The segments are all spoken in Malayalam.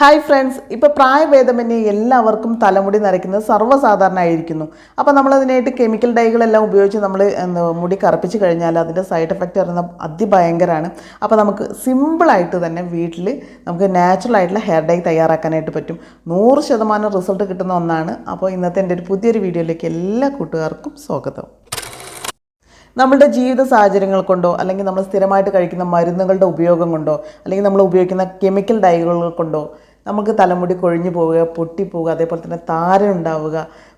ഹായ് ഫ്രണ്ട്സ് ഇപ്പോൾ പ്രായഭേദമന്യേ എല്ലാവർക്കും തലമുടി നരയ്ക്കുന്നത് സർവസാധാരണമായിരിക്കുന്നു അപ്പോൾ നമ്മളതിനായിട്ട് കെമിക്കൽ ഡൈകളെല്ലാം ഉപയോഗിച്ച് നമ്മൾ മുടി കറുപ്പിച്ച് കഴിഞ്ഞാൽ അതിന്റെ സൈഡ് എഫക്റ്റ് പറയുന്ന അതിഭയങ്കരമാണ് അപ്പോൾ നമുക്ക് സിമ്പിളായിട്ട് തന്നെ വീട്ടിൽ നമുക്ക് നാച്ചുറൽ ആയിട്ടുള്ള ഹെയർ ഡൈ തയ്യാറാക്കാനായിട്ട് പറ്റും. നൂറ് ശതമാനം റിസൾട്ട് കിട്ടുന്ന ഒന്നാണ്. അപ്പോൾ ഇന്നത്തെ എന്റെ ഒരു പുതിയൊരു വീഡിയോയിലേക്ക് എല്ലാ കൂട്ടുകാർക്കും സ്വാഗതം. നമ്മളുടെ ജീവിത സാഹചര്യങ്ങൾ കൊണ്ടോ അല്ലെങ്കിൽ നമ്മൾ സ്ഥിരമായിട്ട് കഴിക്കുന്ന മരുന്നുകളുടെ ഉപയോഗം കൊണ്ടോ അല്ലെങ്കിൽ നമ്മൾ ഉപയോഗിക്കുന്ന കെമിക്കൽ ഡൈകൾ കൊണ്ടോ നമുക്ക് തലമുടി കൊഴിഞ്ഞു പോവുക പൊട്ടിപ്പോവുക അതേപോലെ തന്നെ താരൻ ഉണ്ടാവുക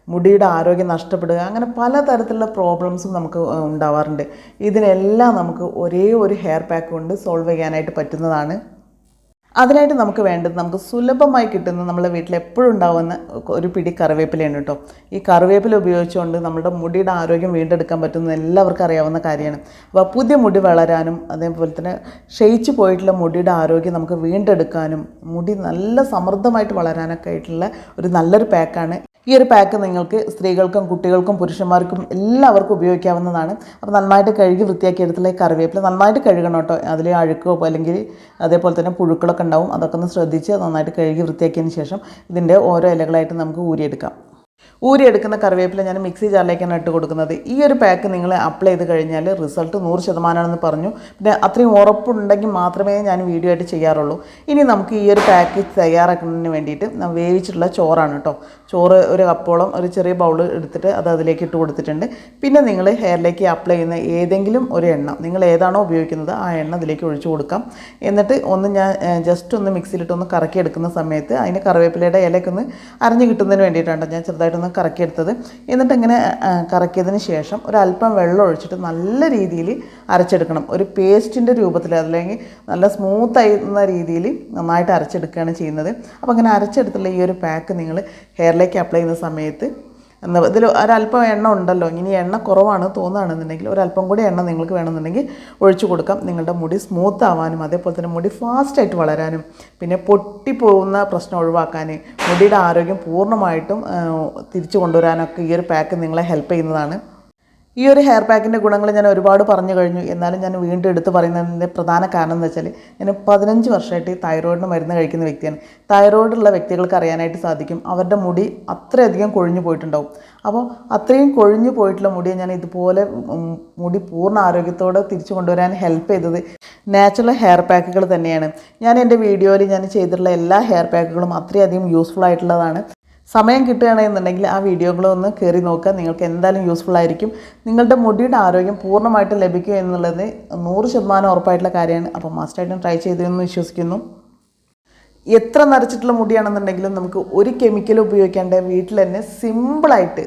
മുടിയുടെ ആരോഗ്യം നഷ്ടപ്പെടുക അങ്ങനെ പലതരത്തിലുള്ള പ്രോബ്ലംസും നമുക്ക് ഉണ്ടാവാറുണ്ട്. ഇതിനെല്ലാം നമുക്ക് ഒരേ ഒരു ഹെയർ പാക്ക് കൊണ്ട് സോൾവ് ചെയ്യാനായിട്ട് പറ്റുന്നതാണ് അതിനായിട്ട് നമുക്ക് വേണ്ടത് നമുക്ക് സുലഭമായി കിട്ടുന്ന നമ്മുടെ വീട്ടിൽ എപ്പോഴും ഉണ്ടാകുന്ന ഒരു പിടി കറിവേപ്പിലയാണ് കേട്ടോ. ഈ കറിവേപ്പില ഉപയോഗിച്ചുകൊണ്ട് നമ്മുടെ മുടിയുടെ ആരോഗ്യം വീണ്ടെടുക്കാൻ പറ്റുന്ന എല്ലാവർക്കും അറിയാവുന്ന കാര്യമാണ്. അപ്പോൾ പുതിയ മുടി വളരാനും അതേപോലെ തന്നെ ക്ഷയിച്ചു പോയിട്ടുള്ള മുടിയുടെ ആരോഗ്യം നമുക്ക് വീണ്ടെടുക്കാനും മുടി നല്ല സമൃദ്ധമായിട്ട് വളരാനൊക്കെ ആയിട്ടുള്ള ഒരു നല്ലൊരു പാക്കാണ്. ഈ ഒരു പാക്ക് നിങ്ങൾക്ക് സ്ത്രീകൾക്കും കുട്ടികൾക്കും പുരുഷന്മാർക്കും എല്ലാവർക്കും ഉപയോഗിക്കാവുന്നതാണ്. അപ്പോൾ നന്നായിട്ട് കഴുകി വൃത്തിയാക്കി എടുത്തുള്ള കറിവേപ്പില നന്നായിട്ട് കഴുകണം കേട്ടോ. അതിൽ അഴുക്കോ അല്ലെങ്കിൽ അതേപോലെ തന്നെ പുഴുക്കളൊക്കെ ഉണ്ടാവും. അതൊക്കെ ഒന്ന് ശ്രദ്ധിച്ച് നന്നായിട്ട് കഴുകി വൃത്തിയാക്കിയതിന് ശേഷം ഇതിന്റെ ഓരോ ഇലകളായിട്ട് നമുക്ക് ഊരിയെടുക്കാം. ഊരിയെടുക്കുന്ന കറിവേപ്പില ഞാൻ മിക്സി ജാറിലേക്കാണ് ഇട്ട് കൊടുക്കുന്നത്. ഈ ഒരു പാക്ക് നിങ്ങൾ അപ്ലൈ ചെയ്ത് കഴിഞ്ഞാൽ റിസൾട്ട് നൂറ് ശതമാനമാണെന്ന് പറഞ്ഞു. പിന്നെ അത്രയും ഉറപ്പുണ്ടെങ്കിൽ മാത്രമേ ഞാൻ വീഡിയോ ആയിട്ട് ചെയ്യാറുള്ളൂ. ഇനി നമുക്ക് ഈ ഒരു പാക്ക് തയ്യാറാക്കുന്നതിന് വേണ്ടിയിട്ട് വേവിച്ചിട്ടുള്ള ചോറാണ് കേട്ടോ. ചോറ് ഒരു കപ്പോളം ഒരു ചെറിയ ബൗൾ എടുത്തിട്ട് അത് അതിലേക്ക് ഇട്ട് കൊടുത്തിട്ടുണ്ട്. പിന്നെ നിങ്ങൾ ഹെയറിലേക്ക് അപ്ലൈ ചെയ്യുന്ന ഏതെങ്കിലും ഒരു എണ്ണ നിങ്ങൾ ഏതാണോ ഉപയോഗിക്കുന്നത് ആ എണ്ണ അതിലേക്ക് ഒഴിച്ചു കൊടുക്കാം. എന്നിട്ട് ഒന്ന് ഞാൻ ജസ്റ്റ് ഒന്ന് മിക്സിയിലിട്ട് ഒന്ന് കറക്കി എടുക്കുന്ന സമയത്ത് അതിന് കറിവേപ്പിലയുടെ ഇലയ്ക്കൊന്ന് അരഞ്ഞു കിട്ടുന്നതിന് വേണ്ടിയിട്ടാണ് ഞാൻ ചെറുതായിട്ടൊന്ന് കറക്കിയെടുത്തത്. എന്നിട്ട് ഇങ്ങനെ കറക്കിയതിന് ശേഷം ഒരു അല്പം വെള്ളം ഒഴിച്ചിട്ട് നല്ല രീതിയിൽ അരച്ചെടുക്കണം. ഒരു പേസ്റ്റിന്റെ രൂപത്തിൽ അല്ലെങ്കിൽ നല്ല സ്മൂത്ത് ആയിരുന്ന രീതിയിൽ നന്നായിട്ട് അരച്ചെടുക്കുകയാണ് ചെയ്യുന്നത്. അപ്പോൾ അങ്ങനെ അരച്ചെടുത്തുള്ള ഈ ഒരു പാക്ക് നിങ്ങൾ ഹെയറിലേക്ക് അപ്ലൈ ചെയ്യുന്ന സമയത്ത് എന്താ ഇതിൽ ഒരല്പം എണ്ണ ഉണ്ടല്ലോ. ഇനി എണ്ണ കുറവാണ് തോന്നുകയാണെന്നുണ്ടെങ്കിൽ ഒരല്പം കൂടി എണ്ണ നിങ്ങൾക്ക് വേണമെന്നുണ്ടെങ്കിൽ ഒഴിച്ചു കൊടുക്കാം. നിങ്ങളുടെ മുടി സ്മൂത്ത് ആവാനും അതേപോലെ തന്നെ മുടി ഫാസ്റ്റായിട്ട് വളരാനും പിന്നെ പൊട്ടിപ്പോകുന്ന പ്രശ്നം ഒഴിവാക്കാൻ മുടിയുടെ ആരോഗ്യം പൂർണമായിട്ടും തിരിച്ചു കൊണ്ടുവരാനൊക്കെ ഈ ഒരു പാക്ക് നിങ്ങളെ ഹെൽപ്പ് ചെയ്യുന്നതാണ്. ഈ ഒരു ഹെയർ പാക്കിന്റെ ഗുണങ്ങൾ ഞാൻ ഒരുപാട് പറഞ്ഞു കഴിഞ്ഞു. എന്നാലും ഞാൻ വീണ്ടും എടുത്ത് പറയുന്നതിന്റെ പ്രധാന കാരണം എന്ന് വെച്ചാൽ ഞാൻ പതിനഞ്ച് വർഷമായിട്ട് ഈ തൈറോയിഡിന് മരുന്ന് കഴിക്കുന്ന വ്യക്തിയാണ്. തൈറോയിഡുള്ള വ്യക്തികൾക്ക് അറിയാനായിട്ട് സാധിക്കും. അവരുടെ മുടി അത്രയധികം കൊഴിഞ്ഞു പോയിട്ടുണ്ടാവും. അപ്പോൾ അത്രയും കൊഴിഞ്ഞു പോയിട്ടുള്ള മുടിയെ ഞാൻ ഇതുപോലെ മുടി പൂർണ ആരോഗ്യത്തോടെ തിരിച്ചു കൊണ്ടുവരാൻ ഹെൽപ്പ് ചെയ്തത് നാച്ചുറൽ ഹെയർ പാക്കുകൾ തന്നെയാണ്. ഞാൻ എന്റെ വീഡിയോയിൽ ഞാൻ ചെയ്തിട്ടുള്ള എല്ലാ ഹെയർ പാക്കുകളും അത്രയധികം യൂസ്ഫുൾ ആയിട്ടുള്ളതാണ്. സമയം കിട്ടുകയാണെന്നുണ്ടെങ്കിൽ ആ വീഡിയോകളൊന്ന് കയറി നോക്കുക. നിങ്ങൾക്ക് എന്തായാലും യൂസ്ഫുൾ ആയിരിക്കും. നിങ്ങളുടെ മുടിയുടെ ആരോഗ്യം പൂർണമായിട്ട് ലഭിക്കുക എന്നുള്ളത് നൂറ് ശതമാനം ഉറപ്പായിട്ടുള്ള കാര്യമാണ്. അപ്പോൾ മസ്റ്റായിട്ടും ട്രൈ ചെയ്തെന്ന് വിശ്വസിക്കുന്നു. എത്ര നരച്ചിട്ടുള്ള മുടിയാണെന്നുണ്ടെങ്കിലും നമുക്ക് ഒരു കെമിക്കൽ ഉപയോഗിക്കാണ്ട് വീട്ടിൽ തന്നെ സിമ്പിളായിട്ട്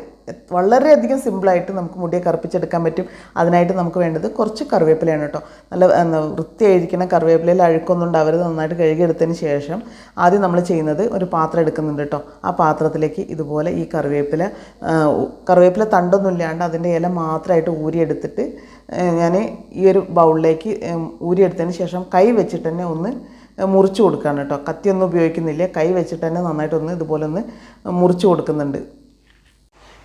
വളരെയധികം സിമ്പിളായിട്ട് നമുക്ക് മുടിയെ കറുപ്പിച്ചെടുക്കാൻ പറ്റും. അതിനായിട്ട് നമുക്ക് വേണ്ടത് കുറച്ച് കറിവേപ്പിലയാണ് കേട്ടോ. നല്ല വൃത്തിയായിരിക്കണം. കറിവേപ്പിലയിൽ അഴുക്കൊന്നും ഉണ്ടാവരുത്. നന്നായിട്ട് കഴുകിയെടുത്തതിന് ശേഷം ആദ്യം നമ്മൾ ചെയ്യുന്നത് ഒരു പാത്രം എടുക്കുന്നുണ്ട് കേട്ടോ. ആ പാത്രത്തിലേക്ക് ഇതുപോലെ ഈ കറിവേപ്പില കറിവേപ്പില തണ്ടൊന്നും ഇല്ലാണ്ട് അതിന്റെ ഇല മാത്രമായിട്ട് ഊരിയെടുത്തിട്ട് ഞാൻ ഈ ഒരു ബൗളിലേക്ക് ഊരിയെടുത്തതിന് ശേഷം കൈ വെച്ചിട്ട് തന്നെ ഒന്ന് മുറിച്ച് കൊടുക്കുകയാണ് കേട്ടോ. കത്തിയൊന്നും ഉപയോഗിക്കുന്നില്ല. കൈ വെച്ചിട്ട് തന്നെ നന്നായിട്ടൊന്ന് ഇതുപോലെ ഒന്ന് മുറിച്ച് കൊടുക്കുന്നുണ്ട്.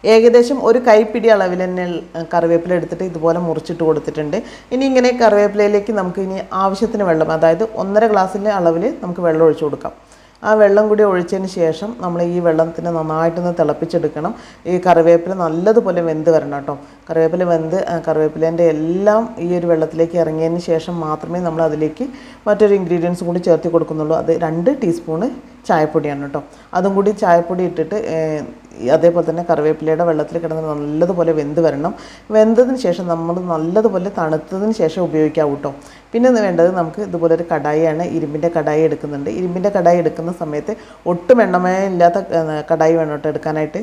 ഏകദേശം ഒരു കൈപ്പിടി അളവിൽ തന്നെ കറിവേപ്പില എടുത്തിട്ട് ഇതുപോലെ മുറിച്ചിട്ട് കൊടുത്തിട്ടുണ്ട്. ഇനി ഇങ്ങനെ കറിവേപ്പിലയിലേക്ക് നമുക്ക് ഇനി ആവശ്യത്തിന് വെള്ളം അതായത് ഒന്നര ഗ്ലാസ്സിന്റെ അളവിൽ നമുക്ക് വെള്ളം ഒഴിച്ചു കൊടുക്കാം. ആ വെള്ളം കൂടി ഒഴിച്ചതിന് ശേഷം നമ്മൾ ഈ വെള്ളത്തിന് നന്നായിട്ടൊന്ന് തിളപ്പിച്ചെടുക്കണം. ഈ കറിവേപ്പില നല്ലതുപോലെ വെന്ത് വരണം കേട്ടോ. കറിവേപ്പില വെന്ത് കറിവേപ്പിലേന്റെ എല്ലാം ഈ ഒരു വെള്ളത്തിലേക്ക് ഇറങ്ങിയതിന് ശേഷം മാത്രമേ നമ്മൾ അതിലേക്ക് മറ്റൊരു ഇൻഗ്രീഡിയൻസും കൂടി ചേർത്ത് കൊടുക്കുന്നുള്ളൂ. അത് രണ്ട് ടീസ്പൂണ് ചായപ്പൊടിയാണ് കേട്ടോ. അതും കൂടി ചായപ്പൊടി ഇട്ടിട്ട് അതേപോലെ തന്നെ കറിവേപ്പിലയുടെ വെള്ളത്തിൽ കിടന്ന് നല്ലതുപോലെ വെന്ത് വരണം. വെന്തതിന് ശേഷം നമ്മൾ നല്ലതുപോലെ തണുത്തതിന് ശേഷം ഉപയോഗിക്കാം കേട്ടോ. പിന്നെ വേണ്ടത് നമുക്ക് ഇതുപോലെ ഒരു കടായിയാണ് ഇരുമ്പിന്റെ കടായി എടുക്കുന്നുണ്ട്. ഇരുമ്പിന്റെ കടായി എടുക്കുന്ന സമയത്ത് ഒട്ടും എണ്ണമേ ഇല്ലാത്ത കടായി വേണം കേട്ടോ എടുക്കാനായിട്ട്.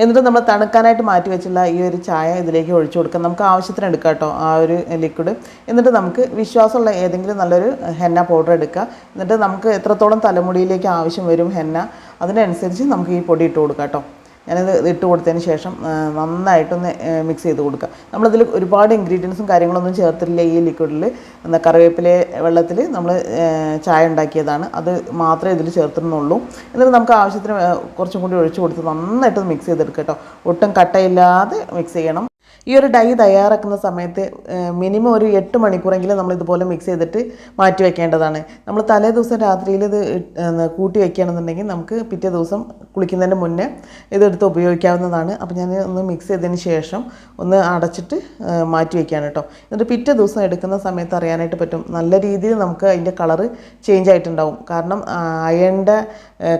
എന്നിട്ട് നമ്മൾ തണുക്കാനായിട്ട് മാറ്റി വെച്ചുള്ള ഈ ഒരു ചായ ഇതിലേക്ക് ഒഴിച്ചു കൊടുക്കാം. നമുക്ക് ആവശ്യത്തിന് എടുക്കാം കേട്ടോ ആ ഒരു ലിക്വിഡ് എന്നിട്ട് നമുക്ക് വിശ്വാസമുള്ള ഏതെങ്കിലും നല്ലൊരു ഹെന്ന പൗഡർ എടുക്കുക. എന്നിട്ട് നമുക്ക് എത്രത്തോളം തലമുടിയിലേക്ക് ആവശ്യം വരും ഹെന്ന അതിനനുസരിച്ച് നമുക്ക് ഈ പൊടി ഇട്ട് കൊടുക്കാം കേട്ടോ. ഞാനിത് ഇട്ട് കൊടുത്തതിന് ശേഷം നന്നായിട്ടൊന്ന് മിക്സ് ചെയ്ത് കൊടുക്കുക നമ്മളിതിൽ ഒരുപാട് ഇൻഗ്രീഡിയൻസും കാര്യങ്ങളൊന്നും ചേർത്തിട്ടില്ല ഈ ലിക്വിഡിൽ എന്താ കറിവേപ്പിലെ വെള്ളത്തിൽ നമ്മൾ ചായ ഉണ്ടാക്കിയതാണ്. അത് മാത്രമേ ഇതിൽ ചേർത്തിരുന്നുള്ളൂ. എന്നിട്ട് നമുക്ക് ആവശ്യത്തിന് കുറച്ചും കൂടി ഒഴിച്ചു കൊടുത്ത് നന്നായിട്ട് മിക്സ് ചെയ്തെടുക്കുക കേട്ടോ. ഒട്ടും കട്ടയില്ലാതെ മിക്സ് ചെയ്യണം. ഈ ഒരു ഡൈ തയ്യാറാക്കുന്ന സമയത്ത് മിനിമം ഒരു എട്ട് മണിക്കൂറെങ്കിലും നമ്മൾ ഇതുപോലെ മിക്സ് ചെയ്തിട്ട് മാറ്റി വെക്കേണ്ടതാണ്. നമ്മൾ തലേ ദിവസം രാത്രിയിൽ ഇത് കൂട്ടി വെക്കുകയാണെന്നുണ്ടെങ്കിൽ നമുക്ക് പിറ്റേ ദിവസം കുളിക്കുന്നതിന് മുന്നേ ഇതെടുത്ത് ഉപയോഗിക്കാവുന്നതാണ്. അപ്പോൾ ഞാൻ ഒന്ന് മിക്സ് ചെയ്തതിന് ശേഷം ഒന്ന് അടച്ചിട്ട് മാറ്റി വയ്ക്കുകയാണ് കേട്ടോ എന്നിട്ട് പിറ്റേ ദിവസം എടുക്കുന്ന സമയത്ത് അറിയാനായിട്ട് പറ്റും. നല്ല രീതിയിൽ നമുക്ക് അതിന്റെ കളറ് ചേഞ്ച് ആയിട്ടുണ്ടാവും. കാരണം അയണിന്റെ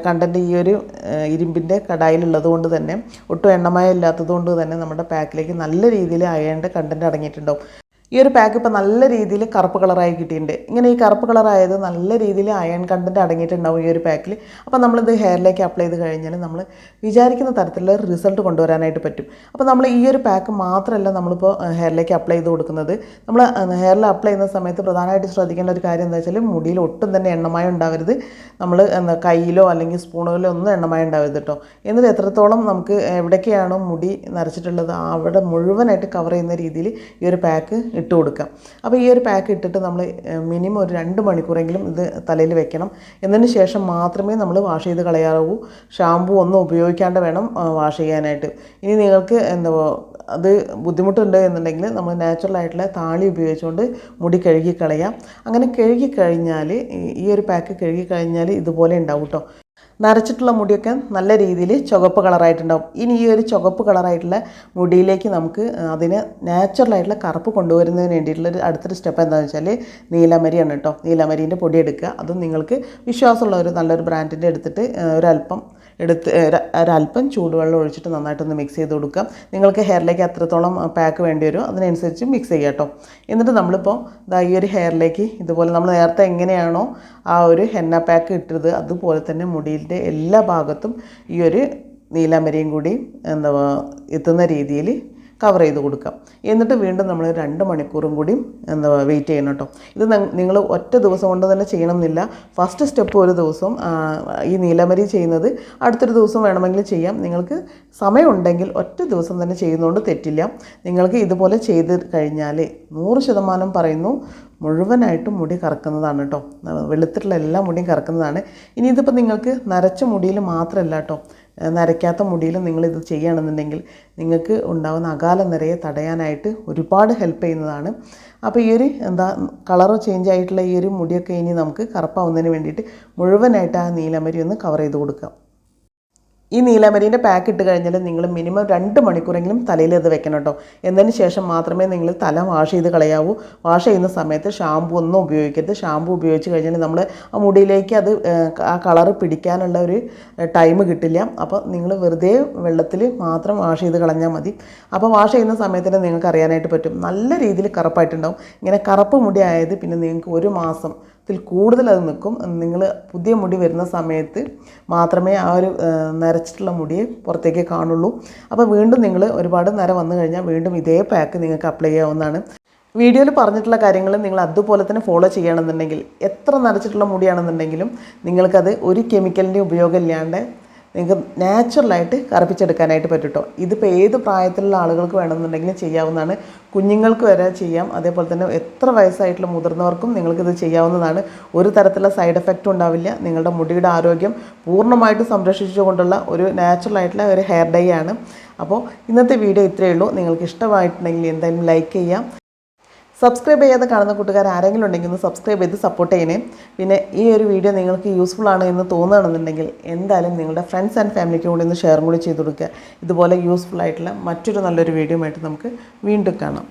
കണ്ടന്റ് ഈ ഒരു ഇരുമ്പിന്റെ കടായിലുള്ളത് കൊണ്ട് തന്നെ ഒട്ടും എണ്ണമയം ഇല്ലാത്തത് കൊണ്ട് തന്നെ നമ്മുടെ പാക്കിലേക്ക് നല്ല രീതിയിൽ അയണിന്റെ കണ്ടന്റ് അടങ്ങിയിട്ടുണ്ടാവും. ഈ ഒരു പാക്ക് ഇപ്പോൾ നല്ല രീതിയിൽ കറുപ്പ് കളറായി കിട്ടിയിട്ടുണ്ട്. ഇങ്ങനെ ഈ കറുപ്പ് കളറായത് നല്ല രീതിയിൽ അയൺ കണ്ടന്റ് അടങ്ങിയിട്ടുണ്ടാവും ഈ ഒരു പാക്കിൽ അപ്പോൾ നമ്മളിത് ഹെയറിലേക്ക് അപ്ലൈ ചെയ്ത് കഴിഞ്ഞാൽ നമ്മൾ വിചാരിക്കുന്ന തരത്തിലുള്ള റിസൾട്ട് കൊണ്ടുവരാനായിട്ട് പറ്റും. അപ്പോൾ നമ്മൾ ഈ ഒരു പാക്ക് മാത്രമല്ല നമ്മളിപ്പോൾ ഹെയറിലേക്ക് അപ്ലൈ ചെയ്ത് കൊടുക്കുന്നത്. നമ്മൾ ഹെയറിൽ അപ്ലൈ ചെയ്യുന്ന സമയത്ത് പ്രധാനമായിട്ട് ശ്രദ്ധിക്കേണ്ട ഒരു കാര്യം എന്താ വെച്ചാൽ മുടിയിൽ ഒട്ടും തന്നെ എണ്ണമയം ഉണ്ടാവരുത്. നമ്മൾ എന്താ കയ്യിലോ അല്ലെങ്കിൽ സ്പൂണുകളിലോ ഒന്നും എണ്ണമയം ഉണ്ടാവരുത് കേട്ടോ. എന്നിട്ട് എത്രത്തോളം നമുക്ക് എവിടേക്കാണോ മുടി നരച്ചിട്ടുള്ളത് അവിടെ മുഴുവനായിട്ട് കവർ ചെയ്യുന്ന രീതിയിൽ ഈ ഒരു പാക്ക് ഇട്ട് കൊടുക്കാം. അപ്പോൾ ഈ ഒരു പാക്ക് ഇട്ടിട്ട് നമ്മൾ മിനിമം ഒരു രണ്ട് മണിക്കൂറെങ്കിലും ഇത് തലയിൽ വെക്കണം. എന്നതിന് ശേഷം മാത്രമേ നമ്മൾ വാഷ് ചെയ്ത് കളയാറൂ ഷാമ്പു ഒന്നും ഉപയോഗിക്കാണ്ട് വേണം വാഷ് ചെയ്യാനായിട്ട്. ഇനി നിങ്ങൾക്ക് എന്തോ അത് ബുദ്ധിമുട്ടുണ്ട് എന്നുണ്ടെങ്കിൽ നമ്മൾ നാച്ചുറൽ ആയിട്ടുള്ള താളി ഉപയോഗിച്ചുകൊണ്ട് മുടി കഴുകി കളയാം. അങ്ങനെ കഴുകി കഴിഞ്ഞാൽ ഈ ഒരു പാക്ക് കഴുകി കഴിഞ്ഞാൽ ഇതുപോലെ ഉണ്ടാവും കേട്ടോ നരച്ചിട്ടുള്ള മുടിയൊക്കെ നല്ല രീതിയിൽ ചുവപ്പ് കളറായിട്ടുണ്ടാവും. ഇനി ഈ ഒരു ചുവപ്പ് കളറായിട്ടുള്ള മുടിയിലേക്ക് നമുക്ക് അതിന് നാച്ചുറലായിട്ടുള്ള കറുപ്പ് കൊണ്ടുവരുന്നതിന് വേണ്ടിയിട്ടുള്ള ഒരു അടുത്തൊരു സ്റ്റെപ്പ് എന്താണെന്ന് വെച്ചാൽ നീലമരിയാണ് കേട്ടോ. നീലമരീന്റെ പൊടി എടുക്കുക. അതും നിങ്ങൾക്ക് വിശ്വാസമുള്ള ഒരു നല്ലൊരു ബ്രാൻഡിന്റെ എടുത്തിട്ട് ഒരല്പം എടുത്ത് ഒരു- ഒരല്പം ചൂടുവെള്ളം ഒഴിച്ചിട്ട് നന്നായിട്ടൊന്ന് മിക്സ് ചെയ്ത് കൊടുക്കുക. നിങ്ങൾക്ക് ഹെയറിലേക്ക് എത്രത്തോളം പാക്ക് വേണ്ടി വരുമോ അതിനനുസരിച്ച് മിക്സ് ചെയ്യുക കേട്ടോ. എന്നിട്ട് നമ്മളിപ്പോൾ ഇതാ ഈ ഒരു ഹെയറിലേക്ക് ഇതുപോലെ നമ്മൾ നേരത്തെ എങ്ങനെയാണോ ആ ഒരു ഹെന്ന പാക്ക് ഇട്ടത് അതുപോലെ തന്നെ മുടിയിന്റെ എല്ലാ ഭാഗത്തും ഈ ഒരു നീലാംബരിയും കൂടി എന്താ എത്തുന്ന രീതിയിൽ കവർ ചെയ്ത് കൊടുക്കാം. എന്നിട്ട് വീണ്ടും നമ്മൾ രണ്ട് മണിക്കൂറും കൂടി എന്താ വെയിറ്റ് ചെയ്യണം കേട്ടോ ഇത് നിങ്ങൾ ഒറ്റ ദിവസം കൊണ്ട് തന്നെ ചെയ്യണമെന്നില്ല ഫസ്റ്റ് സ്റ്റെപ്പ് ഒരു ദിവസം ഈ നീലമരി ചെയ്യുന്നത് അടുത്തൊരു ദിവസം വേണമെങ്കിൽ ചെയ്യാം. നിങ്ങൾക്ക് സമയമുണ്ടെങ്കിൽ ഒറ്റ ദിവസം തന്നെ ചെയ്യുന്നതുകൊണ്ട് തെറ്റില്ല. നിങ്ങൾക്ക് ഇതുപോലെ ചെയ്ത് കഴിഞ്ഞാൽ നൂറ് ശതമാനം പറയുന്നു മുഴുവനായിട്ടും മുടി കറക്കുന്നതാണ് കേട്ടോ വെളുത്തിട്ടുള്ള എല്ലാ മുടിയും കറക്കുന്നതാണ്. ഇനി ഇതിപ്പോൾ നിങ്ങൾക്ക് നരച്ച മുടിയിൽ മാത്രമല്ല കേട്ടോ നരയ്ക്കാത്ത മുടിയിൽ നിങ്ങളിത് ചെയ്യുകയാണെന്നുണ്ടെങ്കിൽ നിങ്ങൾക്ക് ഉണ്ടാകുന്ന അകാല നിറയെ തടയാനായിട്ട് ഒരുപാട് ഹെൽപ്പ് ചെയ്യുന്നതാണ്. അപ്പോൾ ഈ ഒരു എന്താ കളർ ചേഞ്ച് ആയിട്ടുള്ള ഈ ഒരു മുടിയൊക്കെ ഇനി നമുക്ക് കറുപ്പാവുന്നതിന് വേണ്ടിയിട്ട് മുഴുവനായിട്ട് ആ നീലമരി ഒന്ന് കവർ ചെയ്ത് കൊടുക്കാം. ഈ നീലമരീന്റെ പാക്ക് ഇട്ട് കഴിഞ്ഞാൽ നിങ്ങൾ മിനിമം രണ്ട് മണിക്കൂറെങ്കിലും തലയിൽ ഇത് വെക്കണം കേട്ടോ. എന്നതിന് ശേഷം മാത്രമേ നിങ്ങൾ തല വാഷ് ചെയ്ത് കളയാവൂ. വാഷ് ചെയ്യുന്ന സമയത്ത് ഷാമ്പു ഒന്നും ഉപയോഗിക്കരുത്. ഷാമ്പു ഉപയോഗിച്ച് കഴിഞ്ഞാൽ നമ്മൾ ആ മുടിയിലേക്ക് അത് ആ കളറ് പിടിക്കാനുള്ള ഒരു ടൈം കിട്ടില്ല. അപ്പോൾ നിങ്ങൾ വെറുതെ വെള്ളത്തിൽ മാത്രം വാഷ് ചെയ്ത് കളഞ്ഞാൽ മതി. അപ്പോൾ വാഷ് ചെയ്യുന്ന സമയത്തിന് നിങ്ങൾക്ക് അറിയാനായിട്ട് പറ്റും. നല്ല രീതിയിൽ കറുപ്പായിട്ടുണ്ടാവും. ഇങ്ങനെ കറുപ്പ് മുടി ആയത് പിന്നെ നിങ്ങൾക്ക് ഒരു മാസം ത്തിൽ കൂടുതൽ അത് നിൽക്കും. നിങ്ങൾ പുതിയ മുടി വരുന്ന സമയത്ത് മാത്രമേ ആ ഒരു ആ, നരച്ചിട്ടുള്ള മുടിയെ പുറത്തേക്ക് കാണുള്ളൂ. അപ്പോൾ വീണ്ടും നിങ്ങൾ ഒരുപാട് നര വന്നു കഴിഞ്ഞാൽ വീണ്ടും ഇതേ പാക്ക് നിങ്ങൾക്ക് അപ്ലൈ ചെയ്യാവുന്നതാണ്. വീഡിയോയിൽ പറഞ്ഞിട്ടുള്ള കാര്യങ്ങൾ നിങ്ങൾ അതുപോലെ തന്നെ ഫോളോ ചെയ്യണമെന്നുണ്ടെങ്കിൽ എത്ര നരച്ചിട്ടുള്ള മുടിയാണെന്നുണ്ടെങ്കിലും നിങ്ങൾക്കത് ഒരു കെമിക്കലിന്റെ ഉപയോഗം ഇല്ലാണ്ട് നിങ്ങൾക്ക് നാച്ചുറലായിട്ട് കറുപ്പിച്ചെടുക്കാനായിട്ട് പറ്റും കേട്ടോ ഇതിപ്പോൾ ഏത് പ്രായത്തിലുള്ള ആളുകൾക്ക് വേണമെന്നുണ്ടെങ്കിലും ചെയ്യാവുന്നതാണ്. കുഞ്ഞുങ്ങൾക്ക് വരെ ചെയ്യാം. അതേപോലെ തന്നെ എത്ര വയസ്സായിട്ടുള്ള മുതിർന്നവർക്കും നിങ്ങൾക്കിത് ചെയ്യാവുന്നതാണ്. ഒരു തരത്തിലുള്ള സൈഡ് എഫക്റ്റും ഉണ്ടാവില്ല. നിങ്ങളുടെ മുടിയുടെ ആരോഗ്യം പൂർണമായിട്ട് സംരക്ഷിച്ചുകൊണ്ടുള്ള ഒരു നാച്ചുറൽ ആയിട്ടുള്ള ഒരു ഹെയർ ഡൈ ആണ്. അപ്പോൾ ഇന്നത്തെ വീഡിയോ ഇത്രയേ ഉള്ളൂ. നിങ്ങൾക്ക് ഇഷ്ടമായിട്ടുണ്ടെങ്കിൽ എന്തായാലും ലൈക്ക് ചെയ്യാം. സബ്സ്ക്രൈബ് ചെയ്യാതെ കാണുന്ന കൂട്ടുകാർ ആരെങ്കിലും ഉണ്ടെങ്കിൽ ഒന്ന് സബ്സ്ക്രൈബ് ചെയ്ത് സപ്പോർട്ട് ചെയ്യണേ. പിന്നെ ഈ ഒരു വീഡിയോ നിങ്ങൾക്ക് യൂസ്ഫുൾ ആണ് എന്ന് തോന്നുകയാണെന്നുണ്ടെങ്കിൽ എന്തായാലും നിങ്ങളുടെ ഫ്രണ്ട്സ് ആൻഡ് ഫാമിലിക്ക് കൂടി ഒന്ന് ഷെയർ കൂടി ചെയ്ത് കൊടുക്കുക. ഇതുപോലെ യൂസ്ഫുൾ ആയിട്ടുള്ള മറ്റൊരു നല്ലൊരു വീഡിയോ ആയിട്ട് നമുക്ക് വീണ്ടും കാണാം.